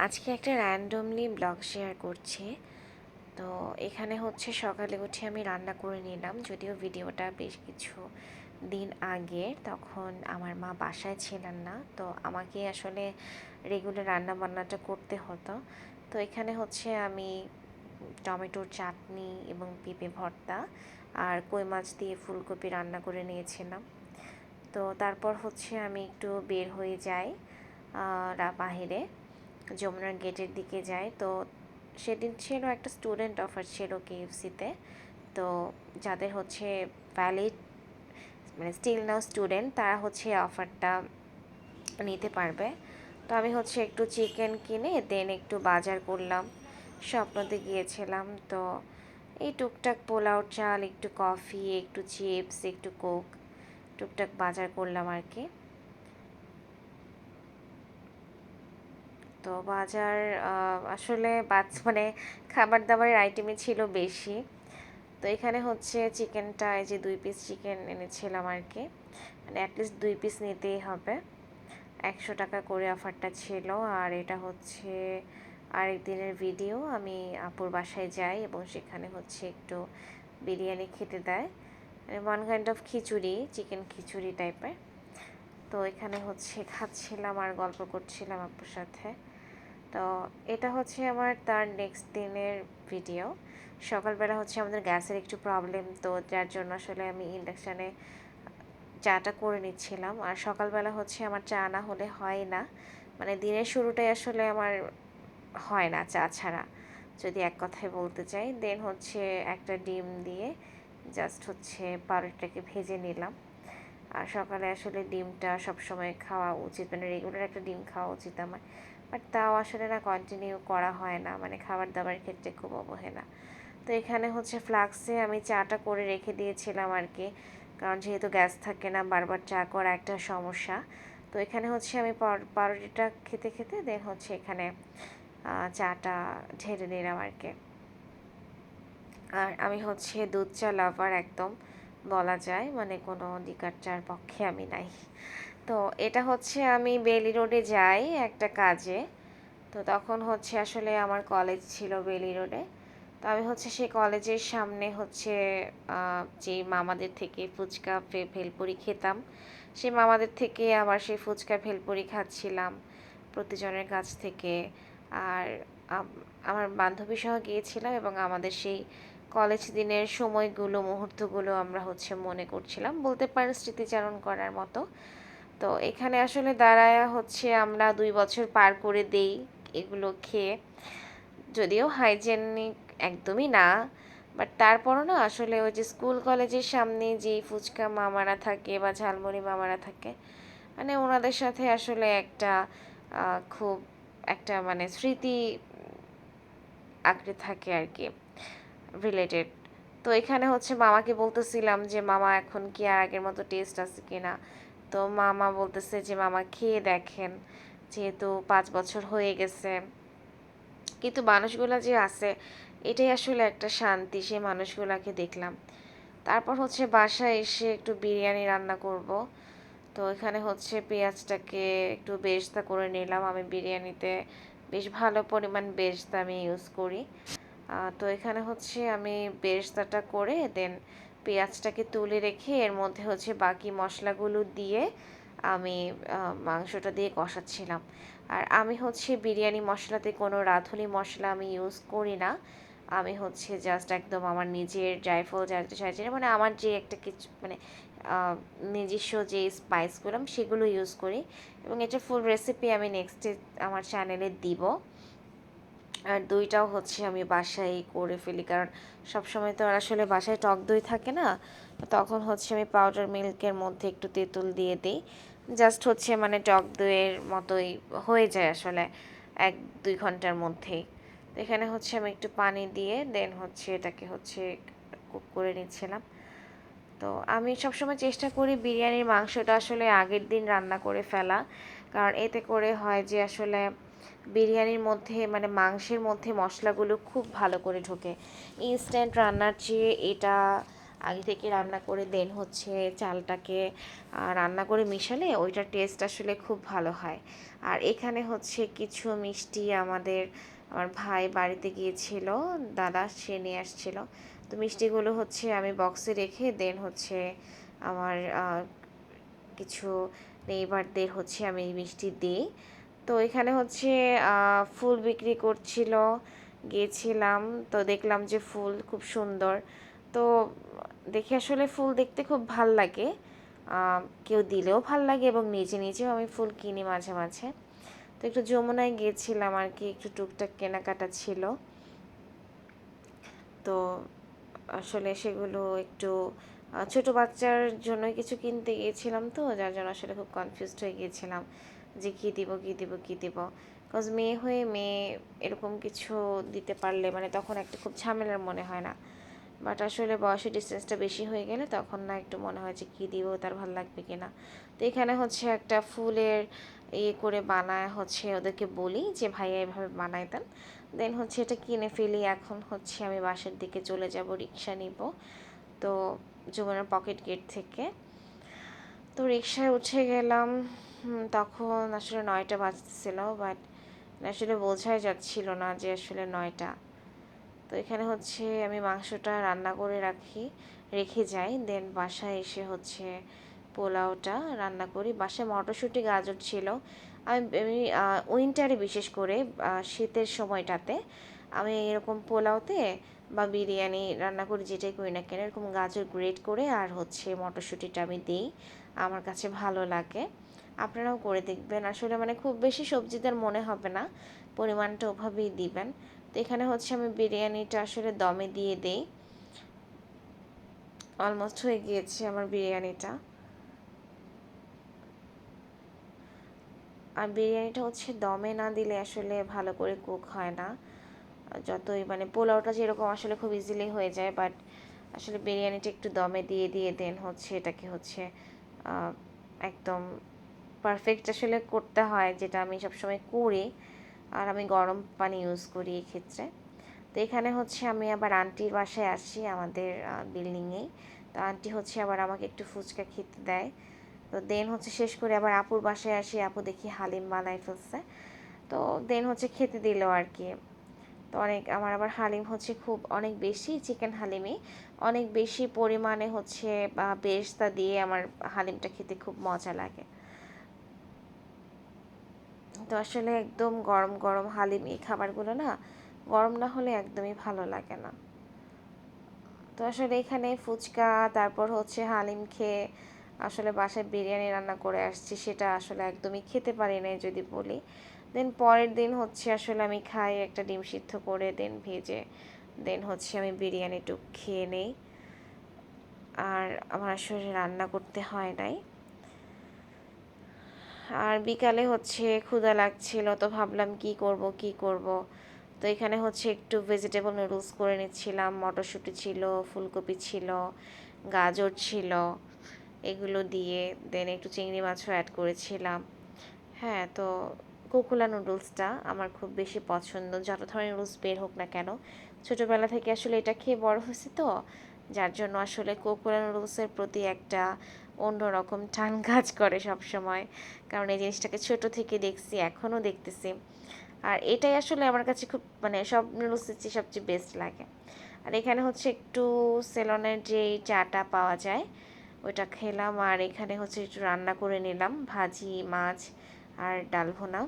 আজকে একটা randomly blog share করছি। তো এখানে হচ্ছে সকালে উঠে আমি রান্না করে নিলাম। যদিও ভিডিওটা বেশ কিছু দিন আগে, তখন আমার মা বাসায় ছিলেন না। তো আমাকে আসলে রেগুলার রান্না বান্নাটা করতে হতো। তো এখানে হচ্ছে আমি টমেটোর চাটনি এবং পেঁপে ভর্তা আর কই মাছ দিয়ে ফুলকপি রান্না করে নিয়েছিলাম। তো তারপর হচ্ছে আমি একটু বের হয়ে যাই বাহিরে। যমুনার গেটের দিকে যাই তো সেদিন ছিল একটা স্টুডেন্ট অফার ছিল কেএফসিতে তো। যাদের হচ্ছে ভ্যালিড মানে স্টিল নাও স্টুডেন্ট তারা হচ্ছে অফারটা নিতে পারবে। তো আমি হচ্ছে একটু চিকেন কিনে দেন একটু বাজার করলাম, স্বপ্নতে গিয়েছিলাম। তো এই টুকটাক পোলাও চাল, একটু কফি একটু চিপস একটু কোক টুকটাক বাজার করলাম আর কি। তো বাজার আসলে বাচ মানে খাবার দাবারের আইটেমই ছিল বেশি। তো এখানে হচ্ছে চিকেনটা, এই যে দুই পিস চিকেন এনেছিলাম আর কি মানে অ্যাটলিস্ট দুই পিস নিতেই হবে। একশো টাকা করে অফারটা ছিল। আর এটা হচ্ছে আরেক দিনের ভিডিও আমি আপুর বাসায় যাই এবং সেখানে হচ্ছে একটু বিরিয়ানি খেতে দেয়। মানে one kind of khichuri chicken খিচুড়ি টাইপের তো এখানে হচ্ছে খাচ্ছিলাম আর গল্প করছিলাম আপুর সাথে। তো এটা হচ্ছে আমার তার নেক্সট দিনের ভিডিও সকালবেলা হচ্ছে আমাদের গ্যাসের একটু প্রবলেম তো যার জন্য আসলে আমি ইন্ডাকশানে চাটা করে নিচ্ছিলাম। আর সকালবেলা হচ্ছে আমার চা না হলে হয় না। মানে দিনের শুরুটাই আসলে আমার হয় না চা ছাড়া, যদি এক কথায় বলতে চাই। দেন হচ্ছে একটা ডিম দিয়ে জাস্ট হচ্ছে পাউরুটিটাকে ভেজে নিলাম। আর সকালে আসলে ডিমটা সবসময় খাওয়া উচিত মানে রেগুলার একটা ডিম খাওয়া উচিত আমার। বাট তাও আসলে না কন্টিনিউ করা হয় না। মানে খাবার দাবার ক্ষেত্রে খুব অবহেলা। তো এখানে হচ্ছে ফ্লাক্সে আমি চাটা করে রেখে দিয়েছিলাম আর কি কারণ যেহেতু গ্যাস থাকে না, বারবার চা করা একটা সমস্যা। তো এখানে হচ্ছে আমি পাউরুটিটা খেতে খেতে দেন হচ্ছে এখানে চাটা ঢেলে নিলাম আর কি আর আমি হচ্ছে দুধ চা লাভার একদম, বলা যায়। মানে কোনো দিকার চার পক্ষে আমি নাই। তো এটা হচ্ছে আমি বেলি রোডে যাই একটা কাজে। তো তখন হচ্ছে আসলে আমার কলেজ ছিল বেলি রোডে। তো আমি হচ্ছে সেই কলেজের সামনে হচ্ছে যে মামাদের থেকে ফুচকা ভেলপুরি খেতাম, সেই মামাদের থেকে আবার সেই ফুচকা ভেলপুরি খাচ্ছিলাম প্রতিজনের কাছ থেকে। আর আমার বান্ধবী সহ গিয়েছিলাম এবং আমাদের সেই কলেজ দিনের সময়গুলো, মুহূর্তগুলো আমরা হচ্ছে মনে করছিলাম। বলতে পারেন স্মৃতিচারণ করার মতো। তো এখানে আসলে দাঁড়ায় হচ্ছে আমরা দুই বছর পার করে দেই এগুলো খেয়ে। যদিও হাইজেনিক একদমই না বাট তারপরও না আসলে ওই যে স্কুল কলেজের সামনে যেই ফুচকা মামারা থাকে বা ঝালমুড়ি মামারা থাকে মানে ওনাদের সাথে আসলে একটা খুব একটা মানে স্মৃতি আঁকড়ে থাকে আর কি রিলেটেড তো এখানে হচ্ছে মামাকে বলতেছিলাম যে, মামা, এখন কি আর আগের মতো টেস্ট আছে কিনা? তো মামা বলতেছে যে, মামা, খেয়ে দেখেন, যেহেতু পাঁচ বছর হয়ে গেছে। কিন্তু মানুষগুলো যে আছে, এটাই আসলে একটা শান্তি, সেই মানুষগুলোকে দেখলাম। তারপর হচ্ছে বাসায় এসে একটু বিরিয়ানি রান্না করব। তো এখানে হচ্ছে পেঁয়াজটাকে একটু বেশতা করে নিলাম। আমি বিরিয়ানিতে বেশ ভালো পরিমাণ বেশতা আমি ইউজ করি। তো এখানে হচ্ছে আমি বেশতাটা করে দেন পেঁয়াজটাকে তুলে রেখে এর মধ্যে হচ্ছে বাকি মশলাগুলো দিয়ে আমি মাংসটা দিয়ে কষাচ্ছিলাম। আর আমি হচ্ছে বিরিয়ানি মশলাতে কোনো রাঁধুনি মশলা আমি ইউজ করি না। আমি হচ্ছে জাস্ট একদম আমার নিজের জায়ফল জায়জা মানে আমার যে একটা কিছু মানে নিজস্ব যে স্পাইসগুলো সেগুলো ইউজ করি। এবং এটা ফুল রেসিপি আমি নেক্সটে আমার চ্যানেলে দিব। আর দইটাও হচ্ছে আমি বাসায় করে ফেলি। কারণ সবসময় তো আসলে বাসায় টক দই থাকে না তখন হচ্ছে আমি পাউডার মিল্কের মধ্যে একটু তেঁতুল দিয়ে দিই। জাস্ট হচ্ছে মানে টক দইয়ের মতোই হয়ে যায় আসলে এক দুই ঘণ্টার মধ্যেই তো এখানে হচ্ছে আমি একটু পানি দিয়ে দেন হচ্ছে এটাকে হচ্ছে কুক করে নিচ্ছিলাম। তো আমি সবসময় চেষ্টা করি বিরিয়ানির মাংসটা আসলে আগের দিন রান্না করে ফেলা। কারণ এতে করে হয় যে আসলে বিরিয়ানির মধ্যে মানে মাংসের মধ্যে মশলাগুলো খুব ভালো করে ঢোকে। ইনস্ট্যান্ট রান্নার চেয়ে এটা আগে থেকে রান্না করে দেন হচ্ছে চালটাকে রান্না করে মিশালে ওইটার টেস্ট আসলে খুব ভালো হয়। আর এখানে হচ্ছে কিছু মিষ্টি আমাদের, আমার ভাই বাড়িতে গিয়েছিল, দাদা সে নিয়ে আসছিল। তো মিষ্টিগুলো হচ্ছে আমি বক্সে রেখে দেন হচ্ছে আমার কিছু নেইবারদের হচ্ছে আমি মিষ্টি দিই। তো এখানে হচ্ছে ফুল বিক্রি করছিল, গিয়েছিলাম, তো দেখলাম যে ফুল খুব সুন্দর। তো দেখে আসলে ফুল দেখতে খুব ভালো লাগে। কেউ দিলেও ভালো লাগে এবং নিজে নিজেও আমি ফুল কিনি মাঝে মাঝে। তো একটু যমুনায় গিয়েছিলাম আর কি, একটু টুকটাক কেনাকাটা ছিল। তো আসলে সেগুলো একটু ছোট বাচ্চার জন্য কিছু কিনতে গিয়েছিলাম তো, যার জন্য আসলে খুব কনফিউজড হয়ে গিয়েছিলাম। যে কী দিব কী দিব কী দিব। বিকজ মেয়ে হয়ে মেয়ে এরকম কিছু দিতে পারলে মানে তখন একটা খুব ঝামেলার মনে হয় না। বাট আসলে বয়সের ডিস্টেন্সটা বেশি হয়ে গেলে তখন না একটু মনে হয় যে কী দিব, তার ভালো লাগবে কি না তো এখানে হচ্ছে একটা ফুলের ইয়ে করে বানায় হচ্ছে ওদেরকে বলি যে, ভাইয়া এভাবে বানাই দেন। দেন হচ্ছে এটা কিনে ফেলি। এখন হচ্ছে আমি বাসের দিকে চলে যাব রিক্সা নিব। তো যমুনার পকেট গেট থেকে। তো রিক্সায় উঠে গেলাম। তখন আসলে নয়টা বাজতেছিল বাট আসলে বোঝাই যাচ্ছিল না যে আসলে নয়টা। তো এখানে হচ্ছে আমি মাংসটা রান্না করে রাখি, রেখে যাই দেন বাসায় এসে হচ্ছে পোলাওটা রান্না করি। বাসায় মটরশুঁটি, গাজর ছিল। আমি আমি উইন্টারে বিশেষ করে শীতের সময়টাতে আমি এরকম পোলাওতে বা বিরিয়ানি রান্না করি, যেটাই করি না কেন, এরকম গাজর গ্রেট করে আর হচ্ছে মটরশুঁটিটা আমি দিই। আমার কাছে ভালো লাগে। আপনারাও করে দেখবেন। আসলে মানে খুব বেশি সবজিদের মনে হবে না, পরিমাণটা ওভাবেই দিবেন। তো এখানে হচ্ছে আমি বিরিয়ানিটা আসলে দমে দিয়ে দেই। অলমোস্ট হয়ে গিয়েছে আমার বিরিয়ানিটা। আর বিরিয়ানিটা হচ্ছে দমে না দিলে আসলে ভালো করে কুক হয় না। যতই মানে পোলাওটা যেরকম আসলে খুব ইজিলি হয়ে যায় বাট আসলে বিরিয়ানিটা একটু দমে দিয়ে দিয়ে দেন হচ্ছে, এটাকে হচ্ছে একদম পারফেক্ট আসলে করতে হয়, যেটা আমি সবসময় করি আর আমি গরম পানি ইউজ করি এই ক্ষেত্রে। তো এখানে হচ্ছে আমি আবার আন্টির বাসায় আসি আমাদের বিল্ডিংয়েই তো আন্টি হচ্ছে আবার আমাকে একটু ফুচকা খেতে দেয়। তো দেন হচ্ছে শেষ করে আবার আপুর বাসায় আসি, আপু দেখি হালিম বানাই ফেলছে। তো দেন হচ্ছে খেতে দিল আর কি। তো অনেক, আমার আবার হালিম হচ্ছে খুব, অনেক বেশি চিকেন হালিমই। অনেক বেশি পরিমাণে হচ্ছে বা বেরেস্তা দিয়ে আমার হালিমটা খেতে খুব মজা লাগে। তো আসলে একদম গরম গরম হালিম এই খাবারগুলো না গরম না হলে একদমই ভালো লাগে না। তো আসলে এখানে ফুচকা, তারপর হচ্ছে হালিম খেয়ে আসলে বাসায় বিরিয়ানি রান্না করে আসছি সেটা আসলে একদমই খেতে পারি নাই যদি বলি। দেন পরের দিন হচ্ছে আসলে আমি খাই একটা ডিম সিদ্ধ করে দেন ভেজে দেন হচ্ছে আমি বিরিয়ানিটুক খেয়ে নেই। আর আমার আসলে রান্না করতে হয় নাই। আর বিকালে হচ্ছে ক্ষুধা লাগছিল, তো ভাবলাম কি করব কি করব। তো এখানে হচ্ছে একটু ভেজিটেবল নুডলস করে নিচ্ছিলাম, মটরশুঁটি ছিল, ফুলকপি ছিল, গাজর ছিল, এগুলো দিয়ে দেন একটু চিংড়ি মাছও অ্যাড করেছিলাম। হ্যাঁ তো কোকুলা নুডলসটা আমার খুব বেশি পছন্দ, যত ধরনের নুডলস বের হোক না কেন। ছোটোবেলা থেকে আসলে এটা খেয়ে বড় হয়েছে তো, যার জন্য আসলে কোকুলা নুডলসের প্রতি একটা অন্যরকম টান কাজ করে সব সময় কারণ এই জিনিসটাকে ছোট থেকে দেখছি, এখনও দেখতেছি। আর এটাই আসলে আমার কাছে খুব মানে সব নুডলসের চেয়ে সবচেয়ে বেস্ট লাগে। আর এখানে হচ্ছে একটু সেলনের যে চাটা পাওয়া যায়, ওইটা খেলাম। আর এখানে হচ্ছে একটু রান্না করে নিলাম, ভাজি, মাছ আর ডাল ভুনা।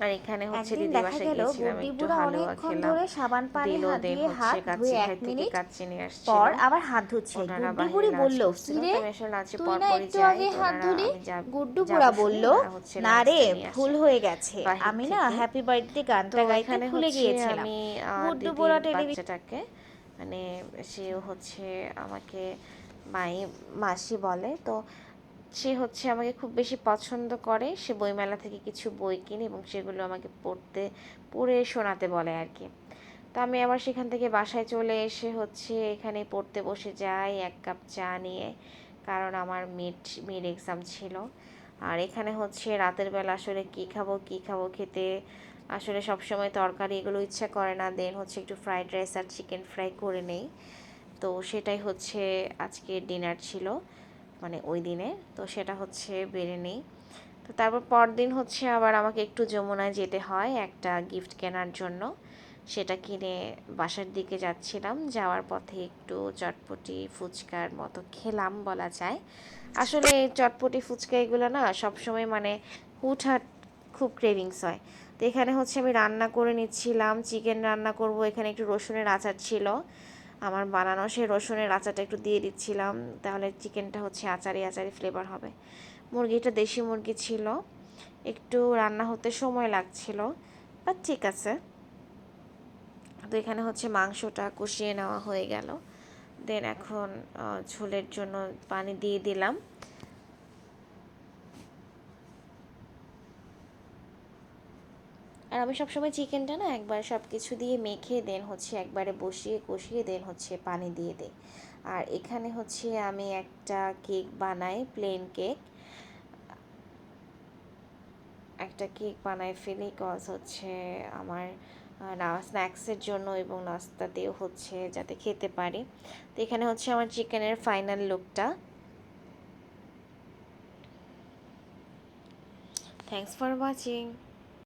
আর এখানে হচ্ছে দিদি বাসায় গিয়েছিলাম একটু হালুয়া খেলাম। সাবান পানি দিয়ে হাত ধুয়ে এক মিনিট পর আবার হাত ধুচ্ছে। বলল কি রে তুই না একটু আগে হাত ধুলি? আমি গুড্ডু বুড়া বলল না রে ভুল হয়ে গেছে। আমি না হ্যাপি বার্থডে গানটা গাইতে এখানে ভুলে গিয়েছিলাম। আমি আহ, গুড্ডু দিদির বুড়া টেলিভিশন মানে সেও হচ্ছে আমাকে মাই মাসি বলে। তো সে হচ্ছে আমাকে খুব বেশি পছন্দ করে। সে বইমেলা থেকে কিছু বই কিনে এবং সেগুলো আমাকে পড়তে, পড়ে শোনাতে বলে আর কি তো আমি আবার সেখান থেকে বাসায় চলে এসে হচ্ছে এখানে পড়তে বসে যাই, এক কাপ চা নিয়ে, কারণ আমার মিড মিড এক্সাম ছিল। আর এখানে হচ্ছে রাতের বেলা আসলে কী খাব কী খাব খেতে, আসলে সবসময় তরকারি এগুলো ইচ্ছা করে না। দেন হচ্ছে একটু ফ্রাইড রাইস আর চিকেন ফ্রাই করে নেই। তো সেটাই হচ্ছে আজকে ডিনার ছিল। মানে ওই দিনে। তো সেটা হচ্ছে বেড়ে নেই। তো তারপর পরদিন হচ্ছে আবার আমাকে একটু যমুনায় যেতে হয় একটা গিফট কেনার জন্য। সেটা কিনে বাসার দিকে যাচ্ছিলাম। যাওয়ার পথে একটু চটপটি ফুচকার মতো খেলাম বলা যায়। আসলে চটপটি ফুচকা এগুলো না সবসময় মানে হুটহাট খুব ক্রেভিংস হয়। তো এখানে হচ্ছে আমি রান্না করে নিচ্ছিলাম চিকেন রান্না করব, এখানে একটু রসুনের আচার ছিল। আমার বানানো সেই রসুনের আচারটা একটু দিয়ে দিচ্ছিলাম, তাহলে চিকেনটা হচ্ছে আচারি আচারি ফ্লেভার হবে। মুরগিটা দেশি মুরগি ছিল, একটু রান্না হতে সময় লাগছিল বা ঠিক আছে। তো এখানে হচ্ছে মাংসটা কষিয়ে নেওয়া হয়ে গেল। দেন এখন ঝোলের জন্য পানি দিয়ে দিলাম। আর আমি সবসময় চিকেনটা না একবার সব কিছু দিয়ে মেখে দেন হচ্ছে একবারে বসিয়ে কষিয়ে দেন হচ্ছে পানি দিয়ে দেই। আর এখানে হচ্ছে আমি একটা কেক বানাই প্লেন কেক একটা কেক বানাই ফেলি কজ হচ্ছে আমার না স্ন্যাক্সের জন্য এবং নাস্তাতেও হচ্ছে যাতে খেতে পারি। তো এখানে হচ্ছে আমার চিকেনের ফাইনাল লুকটা থ্যাংকস ফর ওয়াচিং